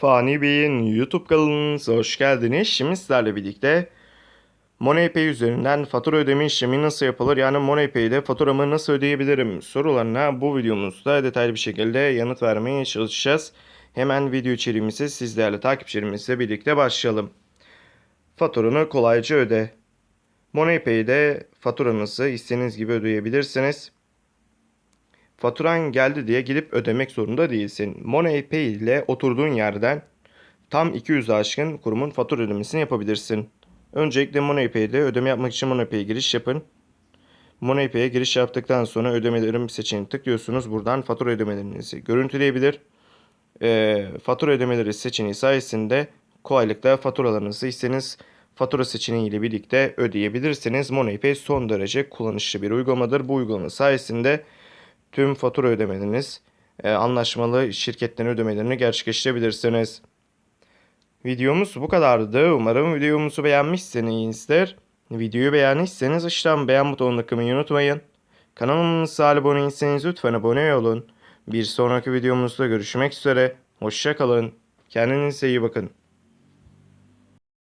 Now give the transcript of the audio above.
Fani Bey'in YouTube kanalınıza hoş geldiniz. Şimdi sizlerle birlikte MoneyPay üzerinden fatura ödeme işlemi nasıl yapılır? Yani MoneyPay'de faturamı nasıl ödeyebilirim sorularına bu videomuzda detaylı bir şekilde yanıt vermeye çalışacağız. Hemen video içeriğimizi siz değerli takipçilerimizle birlikte başlayalım. Faturanı kolayca öde. MoneyPay'de faturanızı istediğiniz gibi ödeyebilirsiniz. Faturan geldi diye gidip ödemek zorunda değilsin. MoneyPay ile oturduğun yerden tam 200 aşkın kurumun fatura ödemesini yapabilirsin. Öncelikle MoneyPay'de ödeme yapmak için MoneyPay'e giriş yapın. MoneyPay'e giriş yaptıktan sonra ödemelerim seçeneğine tıklıyorsunuz. Buradan fatura ödemelerinizi görüntüleyebilir. Eee, fatura ödemeleri seçeneği sayesinde kolaylıkla faturalarınızı istediğiniz fatura seçeneği ile birlikte ödeyebilirsiniz. MoneyPay son derece kullanışlı bir uygulamadır. Bu uygulama sayesinde tüm fatura ödemeleriniz, e, anlaşmalı şirketlerin ödemelerini gerçekleştirebilirsiniz. Videomuz bu kadardı. Umarım videomuzu beğenmişsinizdir. Videoyu beğendiyseniz aşağıdan beğen butonuna tıklamayı unutmayın. Kanalımıza abone değilseniz lütfen abone olun. Bir sonraki videomuzda görüşmek üzere. Hoşça kalın. Kendinize iyi bakın.